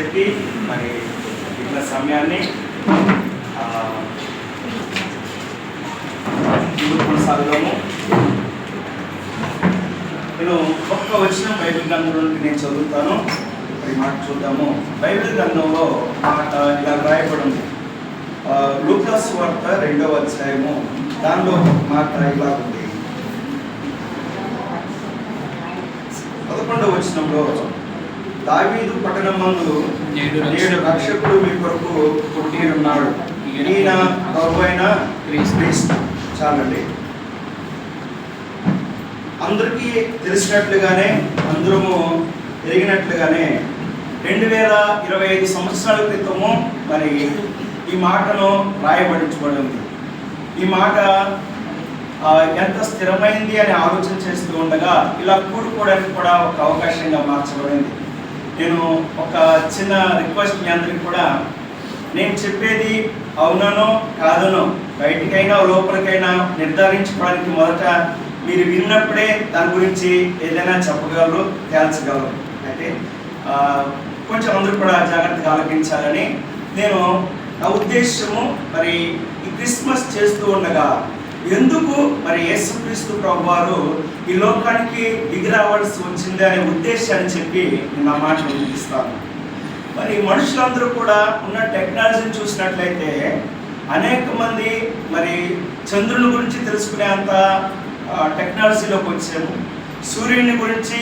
చెప్పి మరి ఇట్లా సమయాన్ని ఆ, కొనసాగుదాము. నేను ఒక్క వచ్చిన బైబిల్ గ్రంథంలో నుండి నేను చదువుతాను. మరి మాట చూద్దాము. బైబిల్ గ్రంథంలో మాట ఇలా రాయబడింది. లూకాస్ వార్త రెండవ అధ్యాయము. దానిలో మాట ఇలా ఉంది. పదకొండవ వచనంలో దావీదు పట్టణమందు నేడు రక్షకుడు మీ కొరకు పుట్టి ఉన్నాడు ఈయన ప్రభువైన క్రీస్తు. చాలండి. అందరికీ తెలిసినట్లుగానే అందరము ఎరిగినట్లుగానే రెండు వేల ఇరవై ఐదు సంవత్సరాల క్రితము మరి ఈ మాటను రాయబడించబడింది. ఈ మాట ఎంత స్థిరమైంది అని ఆలోచన చేస్తూ ఉండగా ఇలా కూడుకోవడానికి కూడా ఒక అవకాశంగా మార్చబడింది. నేను ఒక చిన్న రిక్వెస్ట్ మీ అందరికి కూడా. నేను చెప్పేది అవుననో కాదనో బయటికైనా లోపలికైనా నిర్ధారించుకోవడానికి మొదట మీరు విన్నప్పుడే దాని గురించి ఏదైనా చెప్పగలరు తేల్చగలరు. అయితే కొంచెం అందరూ కూడా జాగ్రత్తగా ఆలోచించాలని. నేను నా ఉద్దేశము మరి ఈ క్రిస్మస్ చేస్తూ ఉండగా ఎందుకు మరి యేసుక్రీస్తు ప్రభు వారు ఈ లోకానికి దిగిరావాల్సి వచ్చింది అనే ఉద్దేశాన్ని చెప్పి నేను నా మాటలు వినిపిస్తాను. మరి మనుషులందరూ కూడా ఉన్న టెక్నాలజీని చూసినట్లయితే అనేక మంది మరి చంద్రుని గురించి తెలుసుకునే అంత టెక్నాలజీలోకి వచ్చాము. సూర్యుని గురించి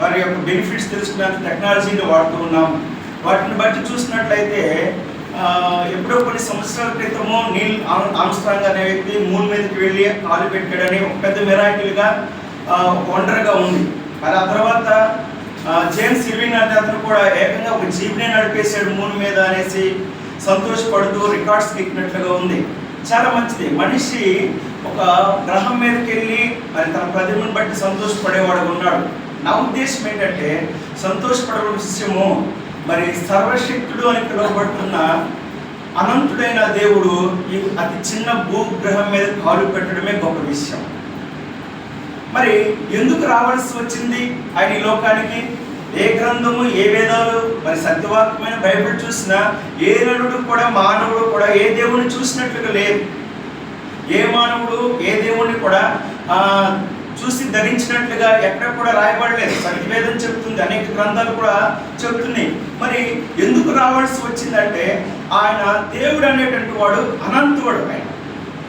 వారి యొక్క బెనిఫిట్స్ తెలుసుకునేంత టెక్నాలజీని వాడుతూ ఉన్నాము. వాటిని బట్టి చూసినట్లయితే ఎప్పుడో కొన్ని సంవత్సరాల క్రితము నీల్ ఆమ్స్ట్రాంగ్ అనే వ్యక్తి మూన్ మీదకి వెళ్ళి కాలు పెట్టాడని ఒక పెద్ద మెరాకిల్గా వండర్గా ఉంది. మరి ఆ తర్వాత జేమ్స్ ఇర్విన్ అనే అతను కూడా ఏకంగా ఒక జీప్నే నడిపేశాడు మూన్ మీద అనేసి సంతోషపడుతూ రికార్డ్స్ ఎక్కినట్లుగా ఉంది. చాలా మంచిది. మనిషి ఒక గ్రహం మీదకి వెళ్ళి మరి తన ప్రతిభను బట్టి సంతోషపడేవాడు ఉన్నాడు. నా ఉద్దేశం ఏంటంటే సంతోషపడవలసిన విషయము మరి సర్వశక్తుడు అని పిలువబడుతున్న అనంతుడైన దేవుడు ఈ అతి చిన్న భూగ్రహం మీద కాలు పెట్టడమే గొప్ప విషయం. మరి ఎందుకు రావాల్సి వచ్చింది? ఆయన ఈ లోకానికి ఏ గ్రంథము ఏ వేదాలు మరి సత్యవాక్యమైన బైబిల్ చూసినా ఏ నరుడు కూడా మానవుడు కూడా ఏ దేవుని చూసినట్లుగా లేదు. ఏ మానవుడు ఏ దేవుణ్ణి కూడా చూసి ధరించినట్లుగా ఎక్కడ కూడా రాయబడలేదు. సత్యవేదం చెప్తుంది అనేక గ్రంథాలు కూడా చెప్తున్నాయి మరి ఎందుకు రావాల్సి వచ్చిందంటే ఆయన దేవుడు అనేటువంటి వాడు అనంతుడు ఆయన.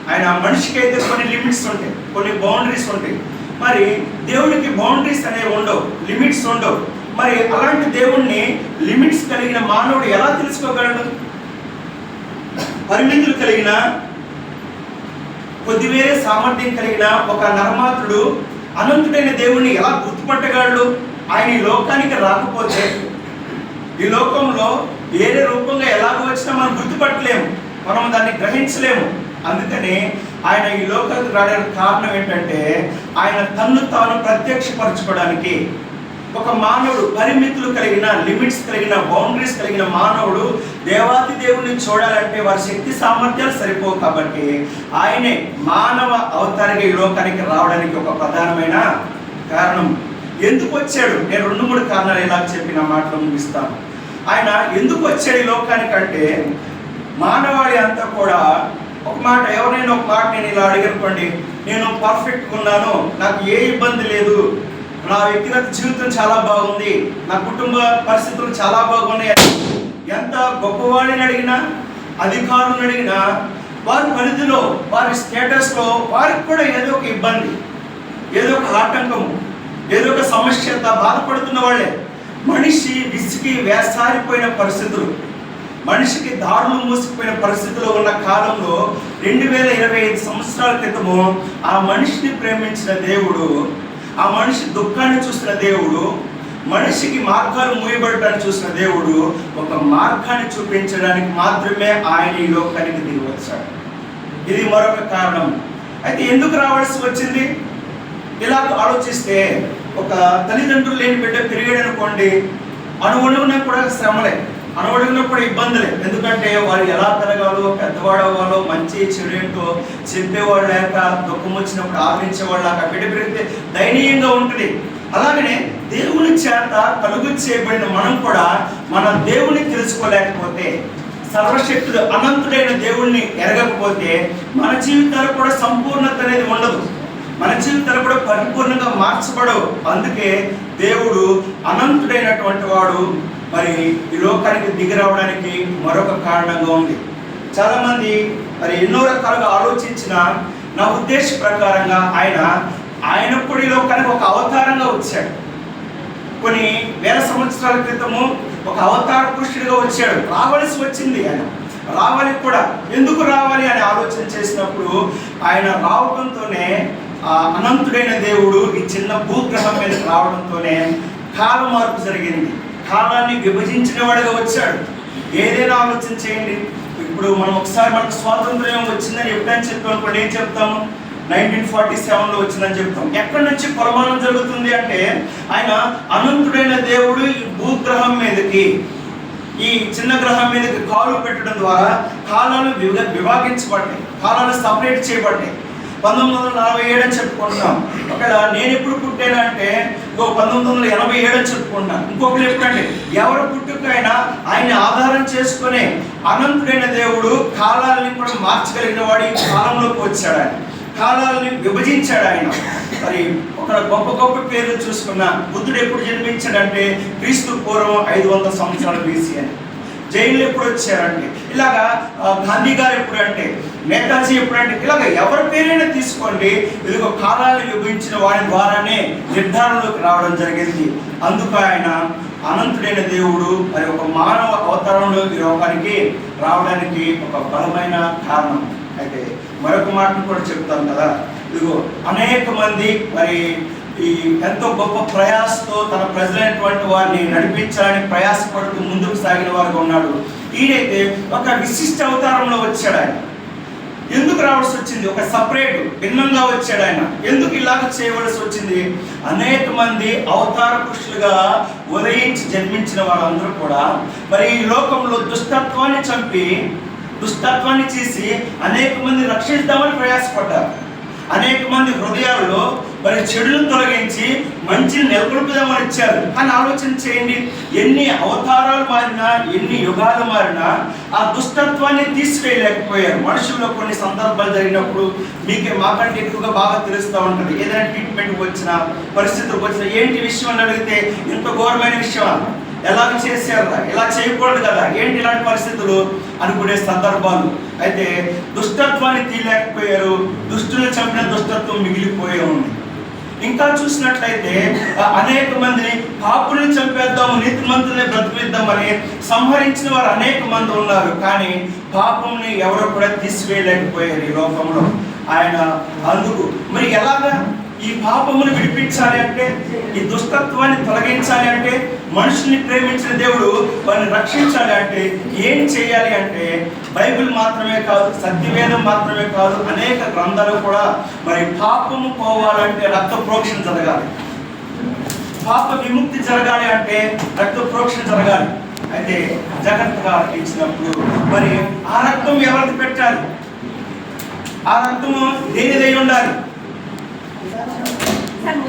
ఆయన మనిషికి అయితే కొన్ని లిమిట్స్ ఉంటాయి కొన్ని బౌండరీస్ ఉంటాయి. మరి దేవుడికి బౌండరీస్ అనేవి ఉండవు లిమిట్స్ ఉండవు. మరి అలాంటి దేవుణ్ణి లిమిట్స్ కలిగిన మానవుడు ఎలా తెలుసుకోగలడు? పరిమితులు కలిగిన కొద్దివేరే సామర్థ్యం కలిగిన ఒక నరమాతుడు అనంతుడైన దేవుణ్ణి ఎలా గుర్తుపట్టగలడు? ఆయన ఈ లోకానికి రాకపోతే ఈ లోకంలో వేరే రూపంగా ఎలాగ వచ్చినా మనం గుర్తుపట్టలేము మనం దాన్ని గ్రహించలేము. అందుకని ఆయన ఈ లోకానికి రావడానికి కారణం ఏంటంటే ఆయన తన్ను తాను ప్రత్యక్షపరచుకోవడానికి ఒక మానవుడు పరిమితులు కలిగిన లిమిట్స్ కలిగిన బౌండరీస్ కలిగిన మానవుడు దేవాతి దేవుని చూడాలంటే వారి శక్తి సామర్థ్యాలు సరిపోవు కాబట్టి ఆయనే మానవ అవతారిగా ఈ లోకానికి రావడానికి ఒక ప్రధానమైన కారణం. ఎందుకు వచ్చాడు? నేను రెండు మూడు కారణాలు ఇలా చెప్పిన మాటలు ముగిస్తాను. ఆయన ఎందుకు వచ్చాడు ఈ లోకానికంటే మానవాళి అంతా కూడా ఒక మాట ఎవరైనా ఒక మాట నేను ఇలా అడిగనుకోండి నేను పర్ఫెక్ట్గా ఉన్నాను నాకు ఏ ఇబ్బంది లేదు నా వ్యక్తిగత జీవితం చాలా బాగుంది. నా కుటుంబ పరిస్థితులు చాలా బాగున్నాయి. ఎంత గొప్పవాడిని అడిగినా అధికారులను అడిగినా వారి పరిధిలో వారి స్టేటస్లో వారికి కూడా ఏదో ఒక ఇబ్బంది ఏదో ఒక ఆటంకము ఏదో ఒక సమస్యత బాధపడుతున్న వాళ్ళే. మనిషి విసిగి వేసారిపోయిన పరిస్థితులు మనిషికి దారులు మూసుకుపోయిన పరిస్థితిలో ఉన్న కాలంలో రెండు వేల ఇరవై ఐదు సంవత్సరాల క్రితము ఆ మనిషిని ప్రేమించిన దేవుడు ఆ మనిషి దుఃఖాన్ని చూసిన దేవుడు మనిషికి మార్గాలు మూయబడటాన్ని చూసిన దేవుడు ఒక మార్గాన్ని చూపించడానికి మాత్రమే ఆయన ఈ లోకానికి దిగి వచ్చాడు. ఇది మరొక కారణం. అయితే ఎందుకు రావాల్సి వచ్చింది? ఇలా ఆలోచిస్తే ఒక తల్లిదండ్రులు లేని బిడ్డ పెరిగాడు అనుకోండి అణువణువున కూడా శ్రమలే. అణువణువున కూడా ఇబ్బందులే. ఎందుకంటే వారు ఎలా పెరగాలో పెద్దవాడు అవ్వాలో మంచి చెడు ఏంటో చెప్పేవాళ్ళు లేక దుఃఖం వచ్చినప్పుడు ఆదరించేవాళ్ళు లేక బిడ్డ పెరిగితే దయనీయంగా ఉంటుంది. అలాగనే దేవుని చేత కలుగు చేయబడిన మనం కూడా మన దేవుని తెలుసుకోలేకపోతే సర్వశక్తుడు అనంతుడైన దేవుణ్ణి ఎరగకపోతే మన జీవితాలు కూడా సంపూర్ణత అనేది ఉండదు. మన జీవితాలు కూడా పరిపూర్ణంగా మార్చబడవు. అందుకే దేవుడు అనంతుడైనటువంటి వాడు మరి ఈ లోకానికి దిగి రావడానికి మరొక కారణంగా ఉంది. చాలామంది మరి ఎన్నో రకాలుగా ఆలోచించిన నా ఉద్దేశ ప్రకారంగా ఆయన ఆయన కూడా ఈ లోకానికి ఒక అవతారంగా వచ్చాడు. కొన్ని వేల సంవత్సరాల క్రితము ఒక అవతార పురుషుడిగా వచ్చాడు. రావలసి వచ్చింది ఆయన. రావాలి కూడా. ఎందుకు రావాలి అని ఆలోచన చేసినప్పుడు ఆయన రావడంతోనే ఆ అనంతుడైన దేవుడు ఈ చిన్న భూగ్రహం మీద రావడంతోనే కాల మార్పు జరిగింది. కాలాన్ని విభజించిన వాడుగా వచ్చాడు. ఏదైనా ఆలోచన చేయండి. ఇప్పుడు మనం ఒకసారి మనకు స్వాతంత్ర్యం వచ్చిందని ఎప్పుడైనా చెప్తాం అనుకోండి ఏం చెప్తాము నైన్టీన్ ఫార్టీ సెవెన్లో వచ్చిందని చెప్తాం. ఎక్కడి నుంచి కొలమానం జరుగుతుంది అంటే ఆయన అనంతుడైన దేవుడు ఈ భూగ్రహం మీదకి ఈ చిన్న గ్రహం మీదకి కాలు పెట్టడం ద్వారా కాలాలు వివ- విభాగించబడ్డాయి. కాలాలు సపరేట్ చేయబడ్డాయి. పంతొమ్మిది వందల నలభై ఏడు అని చెప్పుకుంటున్నాం. ఒకవేళ నేను ఎప్పుడు పుట్టానంటే ఇంకో పంతొమ్మిది వందల ఎనభై ఏడు అని చెప్పుకుంటున్నాను. ఇంకొకరు చెప్పండి. ఎవరు పుట్టుకైనా ఆయన ఆధారం చేసుకునే అనంతుడైన దేవుడు కాలాలని కూడా మార్చగలిగిన వాడు ఈ కాలంలోకి వచ్చాడు ఆయన. కాలాలని విభజించాడు ఆయన. మరి ఒక గొప్ప గొప్ప పేర్లు చూసుకున్న బుద్ధుడు ఎప్పుడు జన్మించాడంటే క్రీస్తు పూర్వం ఐదు వందల సంవత్సరాలు బీసీ అని. జైలు ఎప్పుడు వచ్చారంటే ఇలాగా గాంధీ గారు ఎప్పుడంటే నేతాజీ ఎప్పుడంటే ఇలాగ ఎవరి పేరైనా తీసుకోండి ఇదిగో కాలాలు విభజించిన వారి ద్వారానే నిర్ధారణలోకి రావడం జరిగింది. అందుకు ఆయన అనంతుడైన దేవుడు మరి ఒక మానవ అవతారంలో ఈ లోకానికి రావడానికి ఒక బలమైన కారణం. అయితే మరొక మాటను కూడా చెప్తాను కదా. ఇదిగో అనేక మంది మరి ఈ ఎంతో గొప్ప ప్రయాసతో తన ప్రజలైనటువంటి వారిని నడిపించాలని ప్రయాసపడుతూ ముందుకు సాగిన వారుగా ఉన్నాడు. ఈయనైతే ఒక విశిష్ట అవతారంలో వచ్చాడు ఆయన. ఎందుకు రావాల్సి వచ్చింది? ఒక సపరేట్ భిన్నంగా వచ్చాడు ఆయన. ఎందుకు ఇలాగ చేయవలసి వచ్చింది? అనేక మంది అవతార పురుషులుగా ఉదయించి జన్మించిన వాళ్ళందరూ కూడా మరి ఈ లోకంలో దుష్టత్వాన్ని చంపి దుష్టత్వాన్ని చేసి అనేక మంది రక్షిద్దామని ప్రయాసపడ్డారు. అనేక మంది హృదయాల్లో మరి చెడులను తొలగించి మంచిని నెలకొల్పుదామని ఇచ్చారు కానీ ఆలోచన చేయండి ఎన్ని అవతారాలు మారినా ఎన్ని యుగాలు మారినా ఆ దుష్టత్వాన్ని తీసివేయలేకపోయారు. మనుషుల్లో కొన్ని సందర్భాలు జరిగినప్పుడు మీకే మాకంటే ఎక్కువగా బాగా తెలుస్తూ ఉంటుంది. ఏదైనా ట్రీట్మెంట్కి వచ్చినా పరిస్థితులకు వచ్చినా ఏంటి విషయం అని అడిగితే ఇంత ఘోరమైన విషయం ఎలా చేశారా? ఇలా చేయకూడదు కదా? ఏంటి ఇలాంటి పరిస్థితులు? అనుకునే సందర్భాలు. అయితే దుష్టత్వాన్ని తీయలేకపోయారు. దుష్టులు చంపిన దుష్టత్వం మిగిలిపోయే ఉంది. ఇంకా చూసినట్లయితే అనేక మందిని పాపుల్ని చంపేద్దాము నీతిమంతుల్ని బ్రతికిద్దామని సంహరించిన వారు అనేక మంది ఉన్నారు. కానీ పాపంని ఎవరు కూడా తీసివేయలేకపోయారు ఈ లోకంలో. ఆయన అందుకు మరి ఎలాగా ఈ పాపమును విడిపించాలి అంటే ఈ దుష్టత్వాన్ని తొలగించాలి అంటే మనుషుల్ని ప్రేమించిన దేవుడు వారిని రక్షించాలి అంటే ఏం చేయాలి అంటే బైబిల్ మాత్రమే కాదు సత్యవేదం మాత్రమే కాదు అనేక గ్రంథాలు కూడా మరి పాపము పోవాలంటే రక్త ప్రోక్షణ జరగాలి. పాప విముక్తి జరగాలి అంటే రక్త ప్రోక్షణ జరగాలి. అయితే జాగ్రత్తగా ఇచ్చినప్పుడు మరి ఆ రక్తం ఎవరికి పెట్టాలి? ఆ రక్తము దేనిదై ఉండాలి?